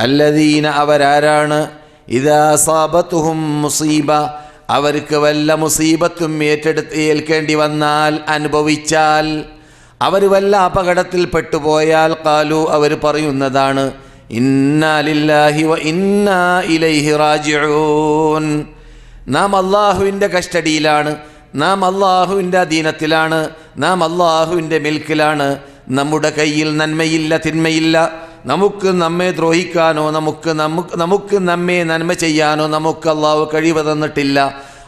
അല്ലദീന അവരാരാണ്? ഇതാ സാബത്തുഹും മുസീബ. അവർക്ക് വല്ല മുസീബത്തും ഏറ്റെടുത്ത് ഏൽക്കേണ്ടി വന്നാൽ അനുഭവിച്ചാൽ അവർ വല്ല അപകടത്തിൽ പെട്ടുപോയാൽ കാലു അവർ പറയുന്നതാണ് ഇന്നാലില്ലാഹി വ ഇന്നാ ഇലൈഹി റാജിഊൻ. നാം അള്ളാഹുവിന്റെ കസ്റ്റഡിയിലാണ് നാം അള്ളാഹുവിന്റെ അധീനത്തിലാണ് നാം അള്ളാഹുവിന്റെ മിൽക്കിലാണ്. നമ്മുടെ കയ്യിൽ നന്മയില്ല തിന്മയില്ല. നമുക്ക് നമ്മെ ദ്രോഹിക്കാനോ നമുക്ക് നമുക്ക് നമുക്ക് നമ്മെ നന്മ ചെയ്യാനോ നമുക്ക് അള്ളാഹു കഴിവ് തന്നിട്ടില്ല.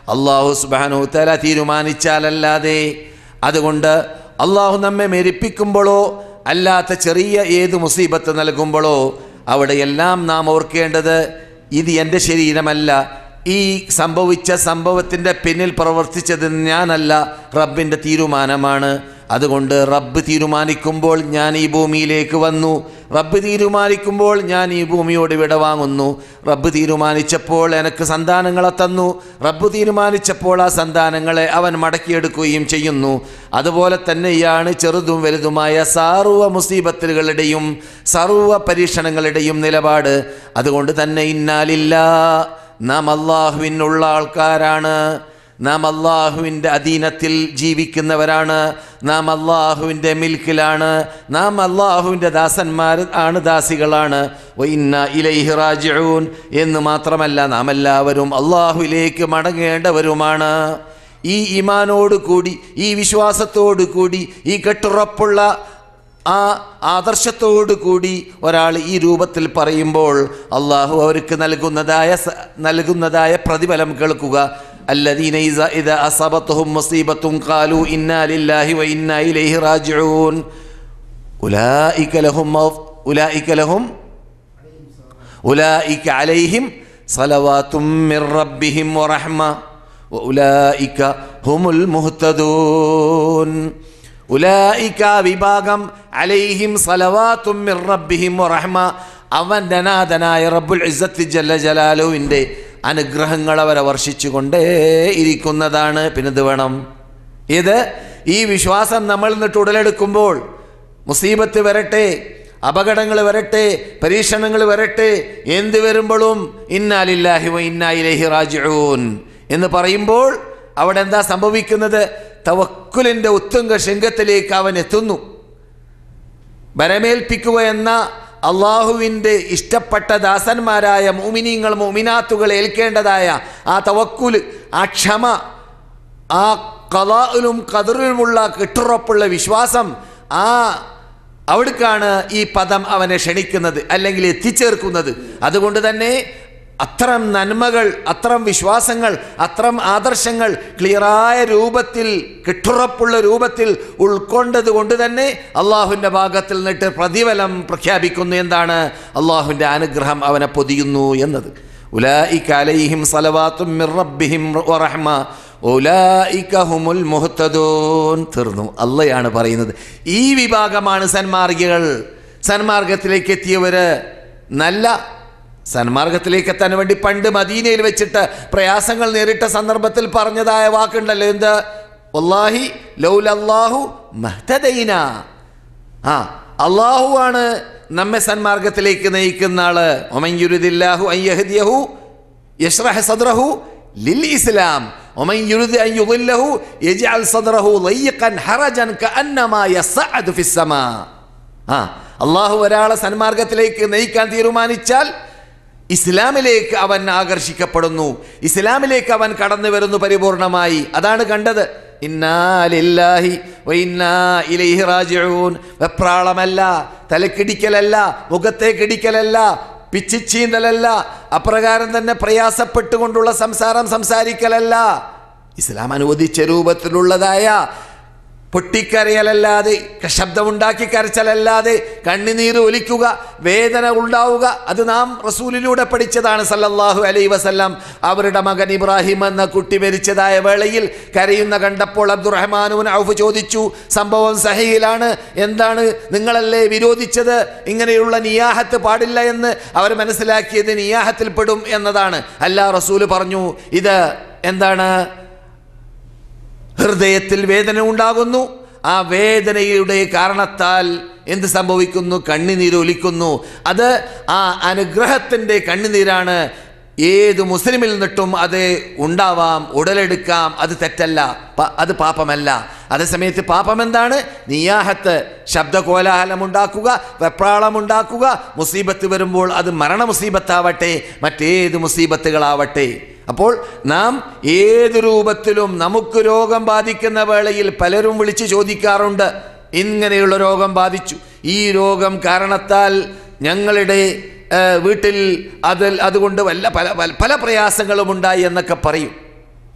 അള്ളാഹു സുബാനു തല തീരുമാനിച്ചാലല്ലാതെ അതുകൊണ്ട് അള്ളാഹു നമ്മെ മെരിപ്പിക്കുമ്പോഴോ അല്ലാത്ത ചെറിയ ഏത് മുസീബത്ത് നൽകുമ്പോഴോ അവിടെയെല്ലാം നാം ഓർക്കേണ്ടത് ഇത് എന്റെ ശരീരമല്ല. ഈ സംഭവിച്ച സംഭവത്തിന്റെ പിന്നിൽ പ്രവർത്തിച്ചത് ഞാനല്ല റബ്ബിന്റെ തീരുമാനമാണ്. അതുകൊണ്ട് റബ്ബ് തീരുമാനിക്കുമ്പോൾ ഞാൻ ഈ ഭൂമിയിലേക്ക് വന്നു. റബ്ബ് തീരുമാനിക്കുമ്പോൾ ഞാൻ ഈ ഭൂമിയോട് വിട വാങ്ങുന്നു. റബ്ബ് തീരുമാനിച്ചപ്പോൾ എനിക്ക് സന്താനങ്ങളെ തന്നു. റബ്ബ് തീരുമാനിച്ചപ്പോൾ ആ സന്താനങ്ങളെ അവൻ മടക്കിയെടുക്കുകയും ചെയ്യുന്നു. അതുപോലെ തന്നെയാണ് ചെറുതും വലുതുമായ സർവ മുസീബത്തുകളുടെയും സർവ പരീക്ഷണങ്ങളുടെയും നിലപാട്. അതുകൊണ്ട് തന്നെ ഇന്നാലില്ല നാം അള്ളാഹുവിനുള്ള ആൾക്കാരാണ്. നാം അള്ളാഹുവിന്റെ അധീനത്തിൽ ജീവിക്കുന്നവരാണ്. നാം അള്ളാഹുവിന്റെ മിൽക്കിലാണ്. നാം അള്ളാഹുവിന്റെ ദാസന്മാർ ആണ് ദാസികളാണ്. ഇന്ന ഇലൈഹി റാജിഊൻ. എന്ന് മാത്രമല്ല നാം എല്ലാവരും അള്ളാഹുവിലേക്ക് മടങ്ങേണ്ടവരുമാണ്. ഈ ഇമാനോട് കൂടി ഈ വിശ്വാസത്തോടു കൂടി ഈ കെട്ടുറപ്പുള്ള ആ ആദർശത്തോടു കൂടി ഒരാൾ ഈ രൂപത്തിൽ പറയുമ്പോൾ അള്ളാഹു അവർക്ക് നൽകുന്നതായ നൽകുന്നതായ പ്രതിഫലം കേൾക്കുക. الذين إذا إذا أصابتهم مصيبة قالوا إنا لله وإنا إليه راجعون أولئك لهم مغف- أولئك لهم أولئك عليهم صلوات من ربهم ورحمة وأولئك هم المهتدون ഉലായിക്ക വിഭാഗം അലൈഹിം സലവാത്തും മിർ റബ്ബിഹിം വറഹ്മ അവൻ്റെ നാഥനായ റബ്ബുൽ ഇസ്സത്ത് ജല്ല ജലാലുവിൻ്റെ അനുഗ്രഹങ്ങൾ അവരെ വർഷിച്ചുകൊണ്ടേ ഇരിക്കുന്നതാണ്. പിന്നെ ഇത് വേണം? ഇത് ഈ വിശ്വാസം നമ്മൾ നിന്നിട്ട് ഉടലെടുക്കുമ്പോൾ മുസീബത്ത് വരട്ടെ അപകടങ്ങൾ വരട്ടെ പരീക്ഷണങ്ങൾ വരട്ടെ എന്ത് വരുമ്പോഴും ഇന്നാലില്ലാഹി വ ഇന്നാ റാജിഊൻ എന്ന് പറയുമ്പോൾ അവിടെ എന്താ സംഭവിക്കുന്നത്? തവക്കുലിന്റെ ഉത്തുംഗ ശൃംഗത്തിലേക്ക് അവൻ എത്തുന്നു. ബരമേൽപ്പിക്കുക എന്ന അള്ളാഹുവിന്റെ ഇഷ്ടപ്പെട്ട ദാസന്മാരായ മോമിനീങ്ങൾ മോമിനാത്തുകൾ ഏൽക്കേണ്ടതായ ആ തവക്കുൽ ആ ക്ഷമ ആ കലാലും കതിറിലുമുള്ള കെട്ടുറപ്പുള്ള വിശ്വാസം ആ അവിടേക്കാണ് ഈ പദം അവനെ ക്ഷണിക്കുന്നത് അല്ലെങ്കിൽ എത്തിച്ചേർക്കുന്നത്. അതുകൊണ്ട് തന്നെ അത്തരം നന്മകൾ അത്തരം വിശ്വാസങ്ങൾ അത്തരം ആദർശങ്ങൾ ക്ലിയറായ രൂപത്തിൽ കിട്ടുറപ്പുള്ള രൂപത്തിൽ ഉൾക്കൊണ്ടത് കൊണ്ട് തന്നെ അള്ളാഹുവിന്റെ ഭാഗത്തിൽ നിന്നിട്ട് പ്രതിഫലം പ്രഖ്യാപിക്കുന്നു എന്താണ്? അള്ളാഹുവിന്റെ അനുഗ്രഹം അവനെ പൊതിയുന്നു എന്നത്. ഉലായിക അലൈഹിം സലവാത്തും തീർന്നു. അള്ളയാണ് പറയുന്നത്. ഈ വിഭാഗമാണ് സന്മാർഗികൾ. സന്മാർഗത്തിലേക്ക് എത്തിയവർ നല്ല സന്മാർഗത്തിലേക്ക് എത്താൻ വേണ്ടി പണ്ട് മദീനയിൽ വെച്ചിട്ട് പ്രയാസങ്ങൾ നേരിട്ട സന്ദർഭത്തിൽ പറഞ്ഞതായ വാക്കുണ്ടല്ലോ. എന്ത്? ഒല്ലാഹി ലൗലല്ലാഹു മഹ്തദൈന. ആ അള്ളാഹു ആണ് നമ്മെ സന്മാർഗത്തിലേക്ക് നയിക്കുന്ന ആൾ. ഒമയ്യുരുദില്ലാഹു അയ്യഹദിയഹു യഷ്റഹ സദ്റഹു ലിൽ ഇസ്ലാം. ഹറജൻ ഫിസ്സമാ. അള്ളാഹു ഒരാളെ സന്മാർഗത്തിലേക്ക് നയിക്കാൻ തീരുമാനിച്ചാൽ ഇസ്ലാമിലേക്ക് അവൻ ആകർഷിക്കപ്പെടുന്നു. ഇസ്ലാമിലേക്ക് അവൻ കടന്നു വരുന്നു പരിപൂർണമായി. അതാണ് കണ്ടത്. വെപ്രാളമല്ല തലക്കിടിക്കലല്ല മുഖത്തേക്കിടിക്കലല്ല പിച്ചിച്ചീന്തലല്ല അപ്രകാരം തന്നെ പ്രയാസപ്പെട്ടുകൊണ്ടുള്ള സംസാരം സംസാരിക്കലല്ല. ഇസ്ലാം അനുവദിച്ച രൂപത്തിലുള്ളതായ പൊട്ടിക്കരയലല്ലാതെ ശബ്ദമുണ്ടാക്കി കരച്ചലല്ലാതെ കണ്ണുനീര് ഒലിക്കുക വേദന ഉണ്ടാവുക അത് നാം റസൂലിലൂടെ പഠിച്ചതാണ് സല്ലല്ലാഹു അലൈ വസല്ലം. അവരുടെ മകൻ ഇബ്രാഹിം എന്ന കുട്ടി മരിച്ചതായ വേളയിൽ കരയുന്ന കണ്ടപ്പോൾ അബ്ദുറഹ്മാനുവിൻ ഔഫ് ചോദിച്ചു സംഭവം സഹയിലാണ് എന്താണ് നിങ്ങളല്ലേ വിരോധിച്ചത്? ഇങ്ങനെയുള്ള നിയാഹത്ത് പാടില്ല എന്ന് അവർ മനസ്സിലാക്കിയത് നിയാഹത്തിൽ പെടും എന്നതാണ്. അല്ല റസൂൽ പറഞ്ഞു ഇത് എന്താണ്? ഹൃദയത്തിൽ വേദന ഉണ്ടാകുന്നു. ആ വേദനയുടെ കാരണത്താൽ എന്ത് സംഭവിക്കുന്നു? കണ്ണുനീരൊലിക്കുന്നു അത് ആ അനുഗ്രഹത്തിന്റെ കണ്ണുനീരാണ് ഏത് മുസ്ലിമിൽ നിന്നിട്ടും അത് ഉണ്ടാവാം ഉടലെടുക്കാം. അത് തെറ്റല്ല. അത് പാപമല്ല. അതേസമയത്ത് പാപം എന്താണ്? നിയാഹത്ത് വെപ്രാളം ഉണ്ടാക്കുക. മുസീബത്ത് വരുമ്പോൾ അത് മരണ മുസീബത്താവട്ടെ മറ്റേത് മുസീബത്തുകളാവട്ടെ. അപ്പോൾ നാം ഏത് രൂപത്തിലും നമുക്ക് രോഗം ബാധിക്കുന്ന വേളയിൽ പലരും വിളിച്ച് ചോദിക്കാറുണ്ട് ഇങ്ങനെയുള്ള രോഗം ബാധിച്ചു. ഈ രോഗം കാരണത്താൽ ഞങ്ങളുടെ വീട്ടിൽ അതിൽ അതുകൊണ്ട് വല്ല പല പല- പ്രയാസങ്ങളും ഉണ്ടായി എന്നൊക്കെ പറയും.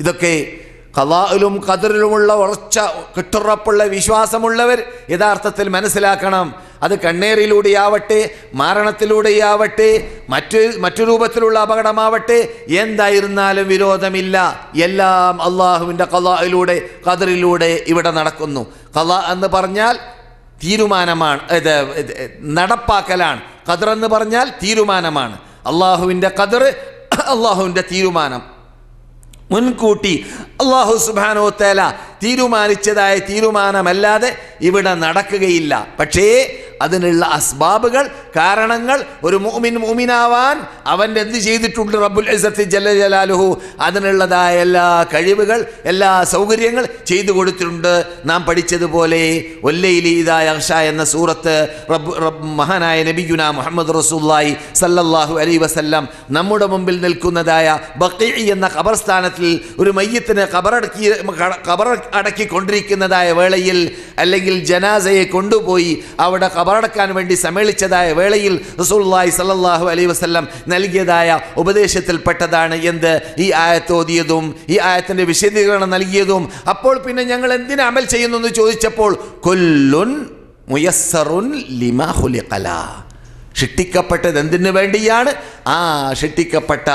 ഇതൊക്കെ കലായിലും കതിറിലുമുള്ള ഉറച്ച കെട്ടുറപ്പുള്ള വിശ്വാസമുള്ളവർ യഥാർത്ഥത്തിൽ മനസ്സിലാക്കണം. അത് കണ്ണേറിലൂടെയാവട്ടെ മാരണത്തിലൂടെയാവട്ടെ മറ്റ് മറ്റു രൂപത്തിലുള്ള അപകടമാവട്ടെ എന്തായിരുന്നാലും വിരോധമില്ല. എല്ലാം അള്ളാഹുവിന്റെ കലായിലൂടെ കതിറിലൂടെ ഇവിടെ നടക്കുന്നു. കല എന്ന് പറഞ്ഞാൽ തീരുമാനമാണ് ഇത് നടപ്പാക്കലാണ്. ഖദർ എന്ന് പറഞ്ഞാൽ തീരുമാനമാണ്. അള്ളാഹുവിന്റെ കതിർ അള്ളാഹുവിന്റെ തീരുമാനം. മുൻകൂട്ടി അള്ളാഹു സുബാനോ തേല തീരുമാനിച്ചതായ തീരുമാനമല്ലാതെ ഇവിടെ നടക്കുകയില്ല. പക്ഷേ അതിനുള്ള അസ്ബാബുകൾ കാരണങ്ങൾ ഒരു മുഅ്മിൻ മോമിനാവാൻ അവൻ എന്ത് ചെയ്തിട്ടുണ്ട്? റബ്ബുൽ ഇസത്തി ജല്ല ജലാലുഹു. അതിനുള്ളതായ എല്ലാ കഴിവുകൾ എല്ലാ സൗകര്യങ്ങൾ ചെയ്തു കൊടുത്തിട്ടുണ്ട്. നാം പഠിച്ചതുപോലെ ഒല്ലയിലി ഇതായ അർഷ എന്ന സൂറത്ത് റബ്ബ് റബ്ബ് മഹാനായ നബിയുന മുഹമ്മദ് റസൂല്ലായി സല്ലല്ലാഹു അലൈ വസല്ലം നമ്മുടെ മുമ്പിൽ നിൽക്കുന്നതായ ബക്കി എന്ന ഖബർസ്ഥാനത്തിൽ ഒരു മയ്യത്തിന് ഖബറടക്കി ഖബർ അടക്കിക്കൊണ്ടിരിക്കുന്നതായ വേളയിൽ അല്ലെങ്കിൽ ജനാസയെ കൊണ്ടുപോയി അവിടെ ഖബറടക്കാൻ വേണ്ടി സമ്മേളിച്ചതായ വേളയിൽ റസൂലുള്ളാഹി സല്ലാഹു അലൈ വസ്ലം നൽകിയതായ ഉപദേശത്തിൽപ്പെട്ടതാണ് എന്ത്? ഈ ആയത്തോതിയതും ഈ ആയത്തിന്റെ വിശദീകരണം നൽകിയതും. അപ്പോൾ പിന്നെ ഞങ്ങൾ എന്തിനു അമൽ ചെയ്യുന്നു എന്ന് ചോദിച്ചപ്പോൾ കൊല്ലുൻ മുയസ്സറുൻ ലിമാ കല ഷിട്ടിക്കപ്പെട്ടത് എന്തിനു വേണ്ടിയാണ്? ആ ഷിട്ടിക്കപ്പെട്ട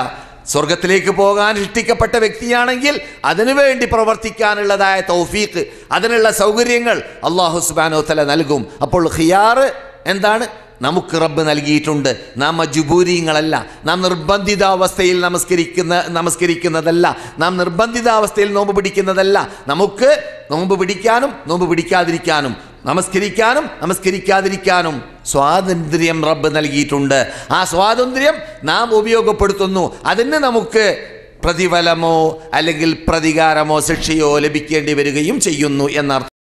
സ്വർഗത്തിലേക്ക് പോകാൻ ഇഷ്ടിക്കപ്പെട്ട വ്യക്തിയാണെങ്കിൽ അതിനുവേണ്ടി പ്രവർത്തിക്കാനുള്ളതായ തൗഫീഖ് അതിനുള്ള സൗകര്യങ്ങൾ അള്ളാഹു സുബാനോ തല നൽകും. അപ്പോൾ ഖിയാറ് എന്താണ്? നമുക്ക് റബ്ബ് നൽകിയിട്ടുണ്ട്. നാം മജുബൂരിങ്ങളല്ല. നാം നിർബന്ധിതാവസ്ഥയിൽ നമസ്കരിക്കുന്ന നമസ്കരിക്കുന്നതല്ല. നാം നിർബന്ധിതാവസ്ഥയിൽ നോമ്പ് പിടിക്കുന്നതല്ല. നമുക്ക് നോമ്പ് പിടിക്കാനും നോമ്പ് പിടിക്കാതിരിക്കാനും നമസ്കരിക്കാനും നമസ്കരിക്കാതിരിക്കാനും സ്വാതന്ത്ര്യം റബ്ബ് നൽകിയിട്ടുണ്ട്. ആ സ്വാതന്ത്ര്യം നാം ഉപയോഗപ്പെടുത്തുന്നു. അതിന് നമുക്ക് പ്രതിഫലമോ അല്ലെങ്കിൽ പ്രതികാരമോ ശിക്ഷയോ ലഭിക്കേണ്ടി വരികയും ചെയ്യുന്നു എന്നർത്ഥം.